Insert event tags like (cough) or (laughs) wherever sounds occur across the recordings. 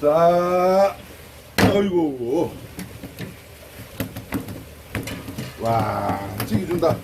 자, 아이고. 와, 찌기 준다.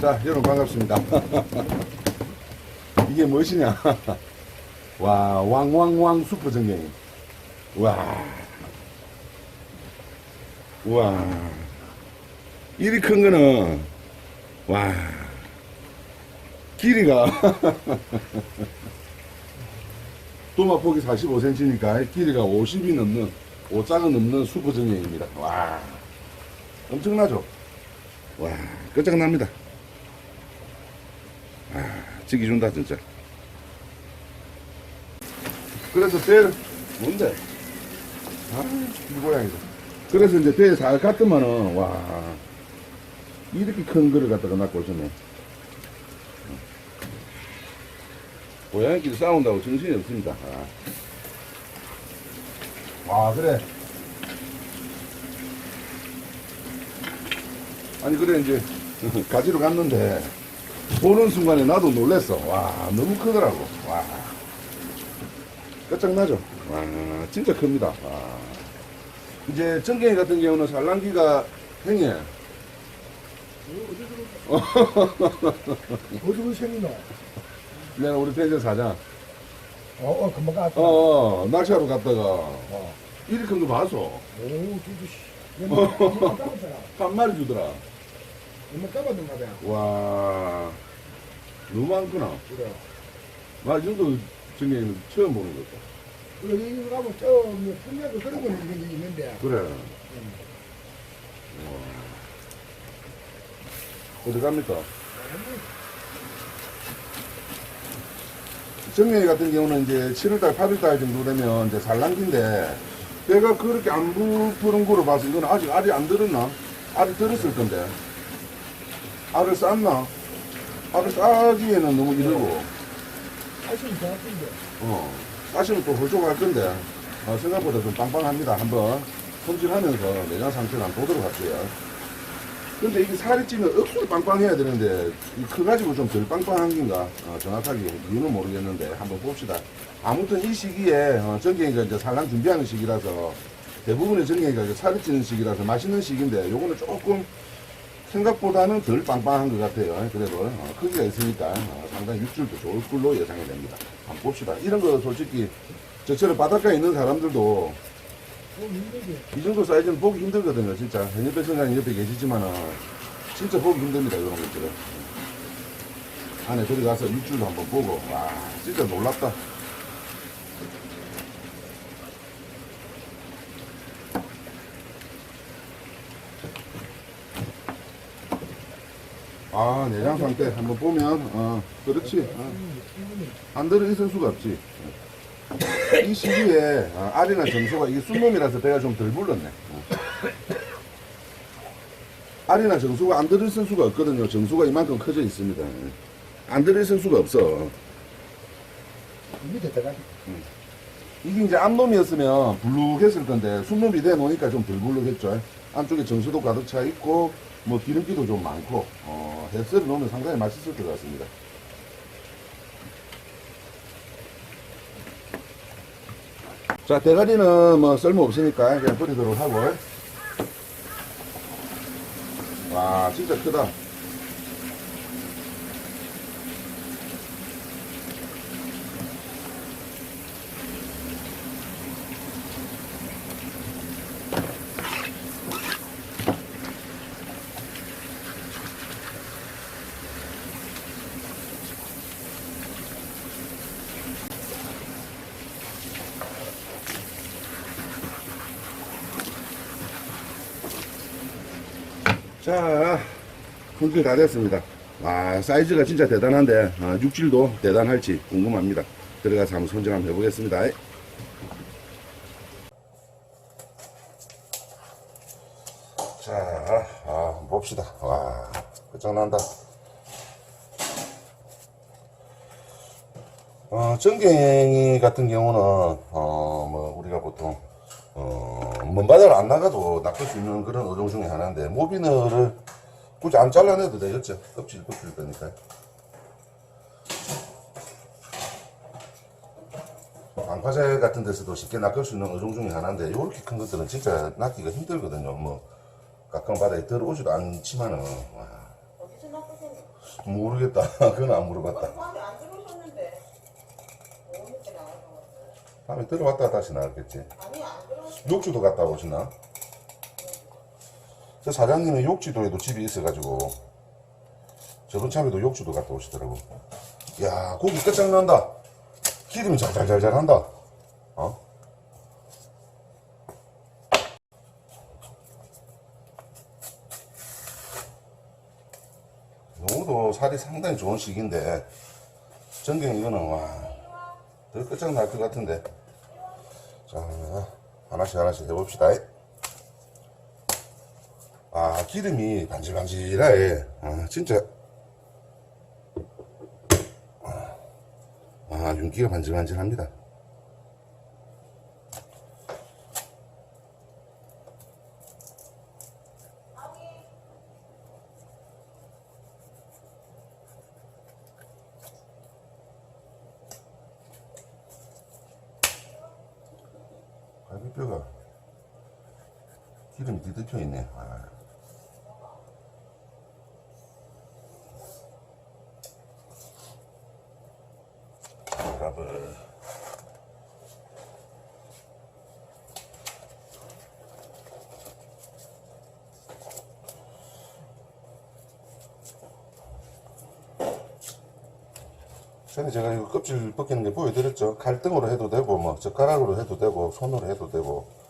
자, 여러분 반갑습니다. (laughs) 이게 무엇이냐? (laughs) 와, 왕왕왕 슈퍼 전갱이. 와. 와. 이리 큰 거는, 와. 길이가. (laughs) 도마 폭이 45cm니까 길이가 50이 넘는, 5장은 넘는 슈퍼 전갱입니다. 와. 엄청나죠? 와, 끝장납니다. 아, 찌기 준다, 진짜. 그래서 배를, 뭔데? 아, 이 모양이다. 그래서 이제 배에 잘 갔더만은, 와, 이렇게 큰 거를 갖다가 낚고 있었네. 고양이끼리 싸운다고 정신이 없습니다. 아, 아 그래. 아니, 그래, 이제, (laughs) 가지러 갔는데, 보는 순간에 나도 놀랬어. 와, 너무 크더라고. 와. 끝장나죠? 와, 진짜 큽니다. 와. 이제 정갱이 같은 경우는 산란기가 행해. 어디로 생기노? 내가 우리 펜션 사장. 어, 어, 금방 갔다. 어, 어, 낚시하러 갔다가, 어, 이리 큰거 봤어. 오, 진짜, 씨. (laughs) 한 마리 주더라. 얼마 따봤는가 봐. 와, 너무 많구나. 그래. 나 이 정도 정갱이는 처음 보는 거다. 그래, 이거 가면 저, 뭐, 끝내고 그런 거는 있는 게 있는데. 그래. 어디 갑니까? 정리 같은 경우는 이제 7월달, 8월달 정도 되면 이제 산란기인데, 배가 그렇게 안 부푸는 거로 봐서 이건 아직 알이 안 들었나? 알이 들었을 건데. 알을 쌌나? 알을 싸기에는 너무 이르고, 사실은 좋았던데. 어, 사실은 또 홀쭉할 건데, 어, 생각보다 좀 빵빵합니다. 한번 손질하면서 내장 상태를 한번 보도록 할게요. 근데 이게 살이 찌면 억수로 빵빵해야 되는데, 이 커가지고 좀 덜 빵빵한 긴가? 어, 정확하게 이유는 모르겠는데, 한번 봅시다. 아무튼 이 시기에, 어, 전갱이가 이제 산란 준비하는 시기라서, 대부분의 전갱이가 이제 살이 찌는 시기라서 맛있는 시기인데, 요거는 조금 생각보다는 덜 빵빵한 것 같아요. 그래도 어, 크기가 있으니까 어, 상당히 육질도 좋을 걸로 예상이 됩니다. 한번 봅시다. 이런 거 솔직히 저처럼 바닷가에 있는 사람들도. 이 정도 사이즈는 보기 힘들거든요. 진짜 현역배 선장님 옆에 계시지만은 진짜 보기 힘듭니다. 이런 것들은 안에 들어가서 육질도 한번 보고 와 진짜 놀랍다. 아 내장 상태 한번 보면 어 그렇지 어. 안 들어 있을 수가 없지 이 시기에 어, 알이나 정소가 이게 순놈이라서 배가 좀 덜 불렀네. 어. 알이나 정수가 안 들어있을 수가 없거든요. 정수가 이만큼 커져 있습니다. 안 들어있을 수가 없어. 밑에 들어가. 이게 이제 암놈이었으면 불룩했을 건데 순놈이 돼 놓으니까 좀 덜 불룩했죠. 안쪽에 정수도 가득 차 있고 뭐 기름기도 좀 많고 어, 햇살을 놓으면 상당히 맛있을 것 같습니다 자 대가리는 뭐 쓸모 없으니까 그냥 뿌리도록 하고. 와 진짜 크다 자, 손질 다 됐습니다. 와, 사이즈가 진짜 대단한데, 아, 육질도 대단할지 궁금합니다. 들어가서 한번 손질 한번 해보겠습니다. 자, 아, 봅시다. 와, 끝장난다. 어, 전갱이 같은 경우는, 어, 뭐, 우리가 보통, 어, 먼 바다를 안 나가도 낚을 수 있는 그런 어종 중에 하나인데, 모비너를 굳이 안 잘라내도 되겠죠? 껍질 벗길 거니까. 뭐 방파제 같은 데서도 쉽게 낚을 수 있는 어종 중에 하나인데 이렇게 큰 것들은 진짜 낚기가 힘들거든요. 뭐 가까운 바다에 들어오지도 않지만은? 모르겠다. (laughs) 그건 안 물어봤다. 밤에 안 들어오셨는데 오늘 때 나가서 왔어요. 밤에 들어왔다 다시 나왔겠지. 욕지도 갔다 오시나? 저 사장님은 욕지도에도 집이 있어가지고 저번 참에도 욕지도 갔다 오시더라고. 야 고기 끝장난다. 기름이 잘잘잘잘 한다. 어? 요거도 살이 상당히 좋은 시기인데 전갱 이거는 와 더 끝장날 것 같은데. 자 하나씩 하나씩 해봅시다. 아 기름이 반질반질해 아 진짜. 아 윤기가 반질반질합니다 갈비뼈가 뒤덮여 있네 아. 전에 제가 이거 껍질 벗기는 게 보여드렸죠. 칼등으로 해도 되고, 뭐, 젓가락으로 해도 되고, 손으로 해도 되고.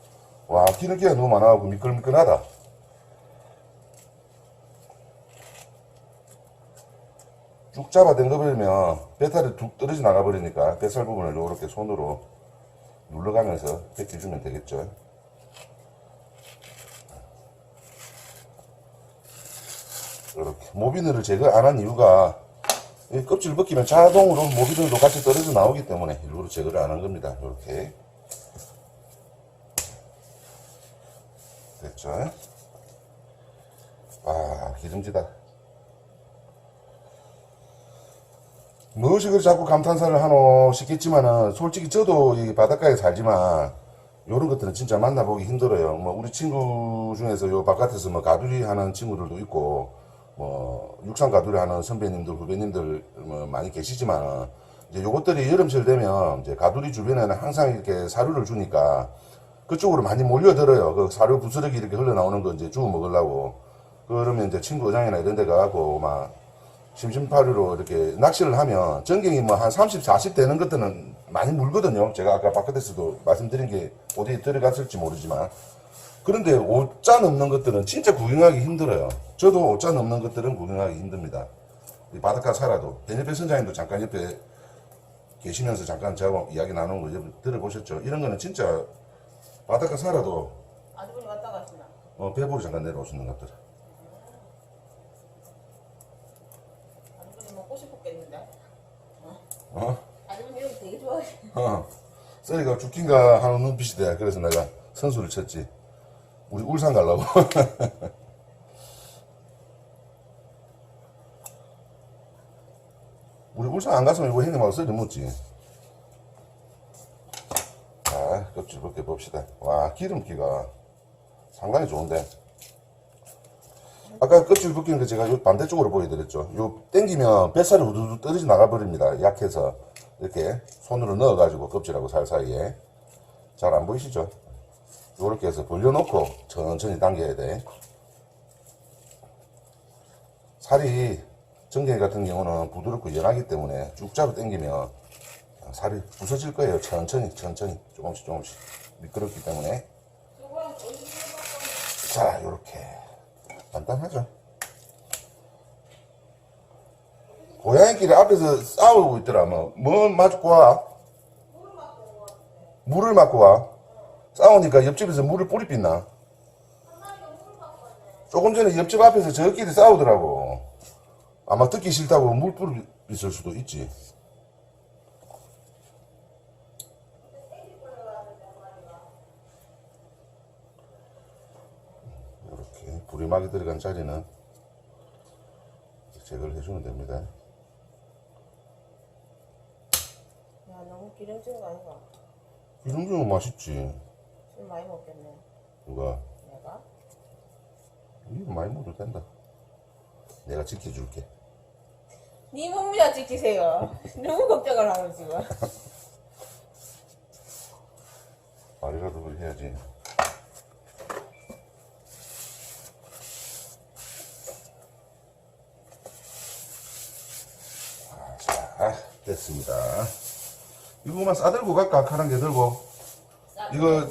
와, 기름기가 너무 많아가지고 미끌미끌하다. 쭉 잡아 당겨버리면 배탈이 툭 떨어져 나가버리니까 뱃살 부분을 이렇게 손으로 눌러가면서 벗겨주면 되겠죠. 이렇게 모비늘을 제거 안 한 이유가 이 껍질 벗기면 자동으로 모비들도 같이 떨어져 나오기 때문에 일부러 제거를 안 한 겁니다. 이렇게 됐죠? 아 기름지다. 무엇이 그리 자꾸 감탄사를 하노 싶겠지만은 솔직히 저도 이 바닷가에 살지만 요런 것들은 진짜 만나보기 힘들어요. 뭐 우리 친구 중에서 요 바깥에서 뭐 가두리 하는 친구들도 있고 뭐 육상 가두리 하는 선배님들 후배님들 뭐 많이 계시지만 이제 요것들이 여름철 되면 이제 가두리 주변에는 항상 이렇게 사료를 주니까 그쪽으로 많이 몰려들어요. 그 사료 부스러기 이렇게 흘러나오는 거 이제 주워 먹으려고. 그러면 이제 친구 어장이나 이런 데 가고 막 심심파류로 이렇게 낚시를 하면 전갱이 뭐 한 30, 40 되는 것들은 많이 물거든요. 제가 아까 바깥에서도 말씀드린 게 어디에 들어갔을지 모르지만. 그런데 5자 넘는 것들은 진짜 구경하기 힘들어요. 저도 5자 넘는 것들은 구경하기 힘듭니다. 이 바닷가 살아도. 베네페 선장님도 잠깐 옆에 계시면서 잠깐 제가 이야기 나누는 거 들어보셨죠? 이런 거는 진짜 바닷가 살아도 아주머니 왔다 가시나? 어, 배보로 잠깐 내려오시는 것들. 아주머니 먹고 싶었겠는데? 어? 아주머니 이런 거 되게 좋아해. 어. 써니가 죽긴가 하는 눈빛이 돼. 그래서 내가 선수를 쳤지. 우리 울산 가려고. (laughs) 우리 울산 안 갔으면 이거 형님 하고 썰이 묻지. 자, 껍질 벗겨 봅시다. 와, 기름기가 상당히 좋은데. 아까 껍질 벗기는 거 제가 요 반대쪽으로 보여드렸죠. 요 땡기면 뱃살이 우두두 떨어져 나가버립니다. 약해서. 이렇게 손으로 넣어가지고 껍질하고 살 사이에. 잘 안 보이시죠? 요렇게 해서 벌려놓고 천천히 당겨야 돼. 살이 정갱이 같은 경우는 부드럽고 연하기 때문에 쭉 잡아 당기면 살이 부서질 거예요. 천천히, 천천히, 조금씩, 조금씩. 미끄럽기 때문에. 자, 요렇게. 간단하죠. 고양이끼리 앞에서 싸우고 있더라. 뭐, 뭐 맞고 와? 물을 맞고 와. 싸우니까 옆집에서 물을 뿌리 빗나. 조금 전에 옆집 앞에서 저끼리 싸우더라고. 아마 듣기 싫다고 물 뿌리 빗을 수도 있지. 부리막이 들어간 자리는 제거를 해주면 됩니다. 야 너무 기름진 거 아닌가? 기름주는 맛있지. 술 많이 먹겠네. 누가? 내가? 이거 많이 먹어도 된다. 내가 지켜줄게. 니 몸이나 지키세요. (laughs) 누구 걱정을 하고 지금. 말이라도 해야지. 됐습니다. 이거만 싸들고 갈까? 카란 게 들고. 이거,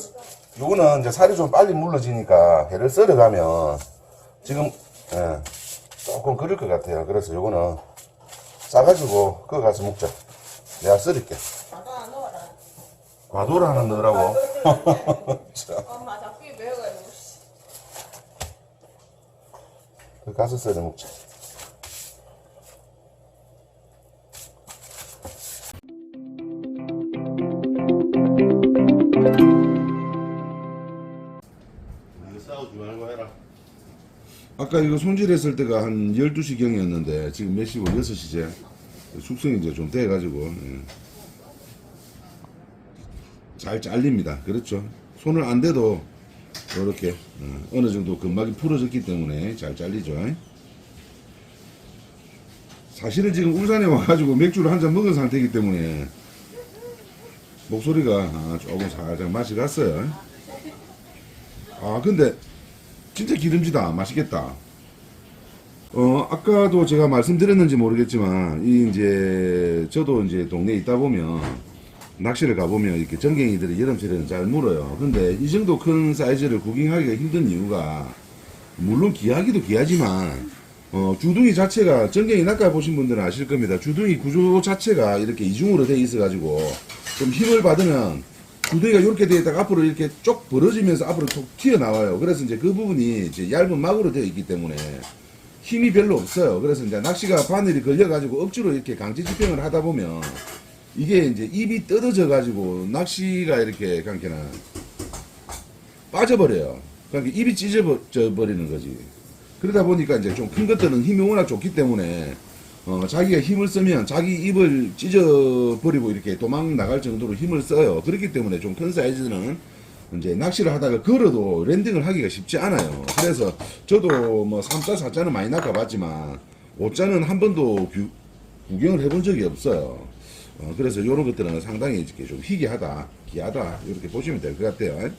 요거는 이제 살이 좀 빨리 물러지니까 회를 썰어가면 지금, 예, 조금 그럴 것 같아요. 그래서 요거는 싸가지고 그거 가서 먹자. 내가 썰을게. 과도를 하나 넣으라고. (laughs) 자. 엄마 자꾸 매워가지고. 가서 썰어 먹자. 싸우지 말고 해라. 아까 이거 손질했을 때가 한 12시경이었는데 지금 몇 시고 6시제 숙성이 이제 좀 돼가지고 예. 잘 잘립니다. 그렇죠. 손을 안 대도 이렇게 어, 어느 정도 근막이 풀어졌기 때문에 잘 잘리죠. 사실은 지금 울산에 와가지고 맥주를 한 잔 먹은 상태이기 때문에 목소리가 아, 조금 살짝 맛이 갔어요. 아 근데 진짜 기름지다 맛있겠다. 어 아까도 제가 말씀드렸는지 모르겠지만 이 이제 저도 이제 동네에 있다 보면 낚시를 가보면 이렇게 전갱이들이 여름철에는 잘 물어요. 근데 이 정도 큰 사이즈를 구경하기가 힘든 이유가 물론 귀하기도 귀하지만 어, 주둥이 자체가 전갱이 낚아 보신 분들은 아실 겁니다. 주둥이 구조 자체가 이렇게 이중으로 돼 있어가지고 좀 힘을 받으면 주둥이가 이렇게 되어 있다가 앞으로 이렇게 쭉 벌어지면서 앞으로 툭 튀어나와요. 그래서 이제 그 부분이 이제 얇은 막으로 되어 있기 때문에 힘이 별로 없어요. 그래서 이제 낚시가 바늘이 걸려가지고 억지로 이렇게 강제 집행을 하다 보면 이게 이제 입이 뜯어져 가지고 낚시가 이렇게 그러니까 빠져버려요. 그러니까 입이 찢어져 버리는 거지. 그러다 보니까 이제 좀 큰 것들은 힘이 워낙 좋기 때문에 어, 자기가 힘을 쓰면 자기 입을 찢어 버리고 이렇게 도망 나갈 정도로 힘을 써요. 그렇기 때문에 좀 큰 사이즈는 이제 낚시를 하다가 걸어도 랜딩을 하기가 쉽지 않아요. 그래서 저도 뭐 3자, 4자는 많이 낚아봤지만 5자는 한 번도 뷰- 구경을 해본 적이 없어요. 어, 그래서 이런 것들은 상당히 이렇게 좀 희귀하다, 귀하다 이렇게 보시면 될 것 같아요.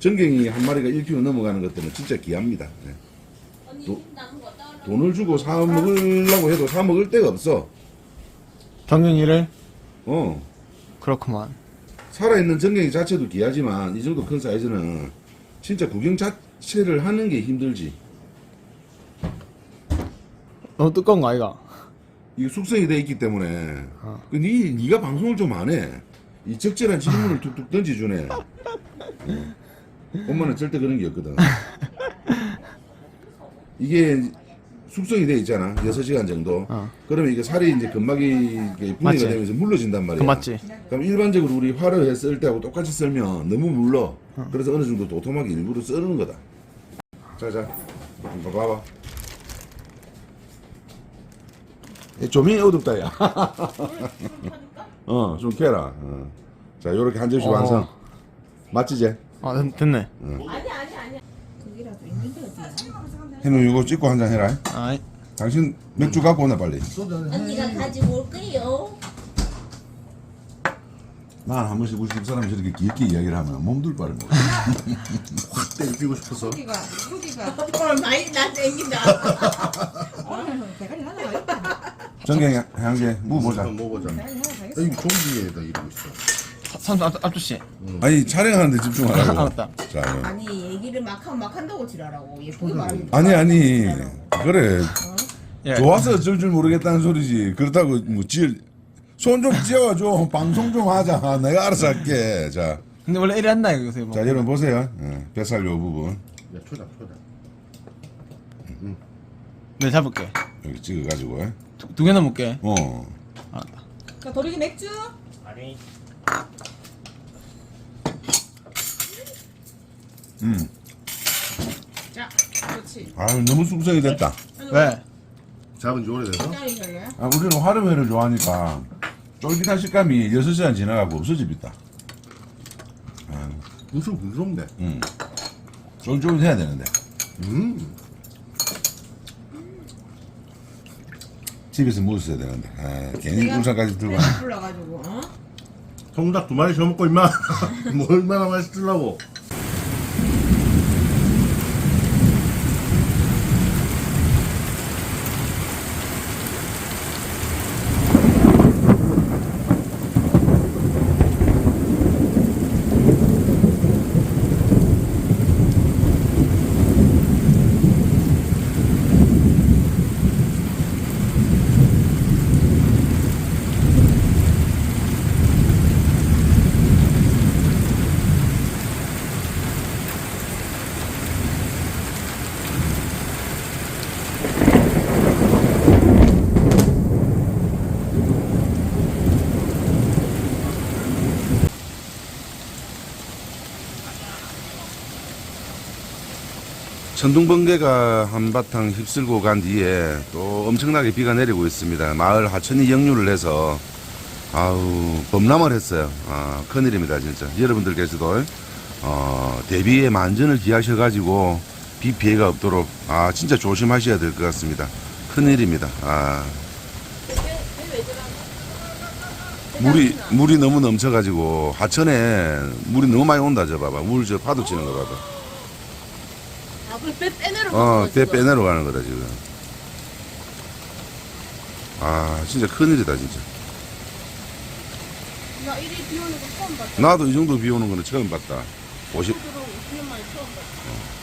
전갱이 한 마리가 1kg 넘어가는 것들은 진짜 귀합니다. 네. 도- 돈을 주고 사 먹으려고 해도 사 먹을 데가 없어. 정경이를 어. 그렇구만. 살아있는 전갱이 자체도 귀하지만 이 정도 큰 사이즈는 진짜 구경 자체를 하는 게 힘들지. 너무 두꺼운 거 아이가? 이게 숙성이 돼 있기 때문에. 어. 그 니, 니가 방송을 좀 안 해. 이 적절한 질문을 툭툭 던져주네. 어. (laughs) 엄마는 절대 그런 게 없거든. 이게 (laughs) 숙성이 돼 있잖아. 6시간 정도. 어. 그러면 이게 살이 이제 근막이 분해가 맞지? 되면서 물러진단 말이야. 그 맞지? 그럼 일반적으로 우리 화를 해썰 때하고 똑같이 썰면 너무 물러. 그래서 어느 정도 도톰하게 일부러 썰는 거다. 자자, 한번 봐봐. 예, 좀이 어둡다 야. (laughs) 어, 좀 캐라. 어. 자, 요렇게 한 접시 어. 완성. 맞지 제? 아 됐- 됐네. 아니 아니 아니. 그게라도 있는데 어디? 해놓 이거 찍고 한 잔 해라. 아이 당신 맥주 갖고 오나 빨리. 언니가 가지고 올 거예요. 난 한 번씩 우리 집 사람이 저렇게 길게 이야기를 하면 몸둘 바를 몰라. (laughs) 확 때리고 싶어서. 여기가 여기가 오늘 많이 나 땡긴다. (laughs) 대가리 하나 가겠다. 정경 향제 무 보자. 먹어보자. 여기 종지에다 이러고 있어. 선수 앞- 앞주씨. 아니 촬영하는데 집중하라고. (laughs) 알았다. 자, 예. 아니 얘기를 막 하면 막 한다고 지랄하고 예쁘게 말하는 아니 아니 그래 예. 좋아서 줄줄 모르겠다는 소리지. 그렇다고 뭐 지을 손좀 쥐어줘 방송 좀 하자. 내가 알아서 할게. 자, 근데 원래 이래 한다 이거 요새 뭐. 자 여러분 보세요. 예, 뱃살 요 부분 야, 초장, 초장. 네 잡을게. 여기 찍어가지고. 예. 두, 두 개나 먹게. 어. 알았다. 자 도리기 맥주. 아니. 음. 자 그렇지. 아 너무 숙성이 됐다. 왜? 잡은 지 오래돼서? 별로야? 아, 우리는 화름회를 좋아하니까 쫄깃한 식감이 6시간 지나가고 없어집니다. 부슬부슬한데. 음. 쫄쫄해야 되는데. 음. 집에서 먹었어야 되는데. 아, 괜히 울산까지 들고 배가. 불러가지고 어? 통닭 두 마리 셔먹고 임마. (laughs) 뭐 얼마나 맛있으려고. 천둥번개가 한바탕 휩쓸고 간 뒤에 또 엄청나게 비가 내리고 있습니다. 마을 하천이 역류를 해서 아우 범람을 했어요. 아 큰일입니다 진짜. 여러분들께서도 어, 대비의 만전을 기하셔가지고 비 피해가 없도록 아 진짜 조심하셔야 될 것 같습니다. 큰일입니다. 아 물이 물이 너무 넘쳐가지고 하천에 물이 너무 많이 온다 저 봐봐 물 저 파도 치는 거 봐봐. 아, 그래 빼 빼내러 어, 대 빼내러 가는 거다, 지금. 아, 진짜 큰일이다, 진짜. 나 이리 비 오는 거 처음 봤어. 나도 이 정도 비 오는 거는 처음 봤다. 50, 들어 50년 만에 처음 봤어.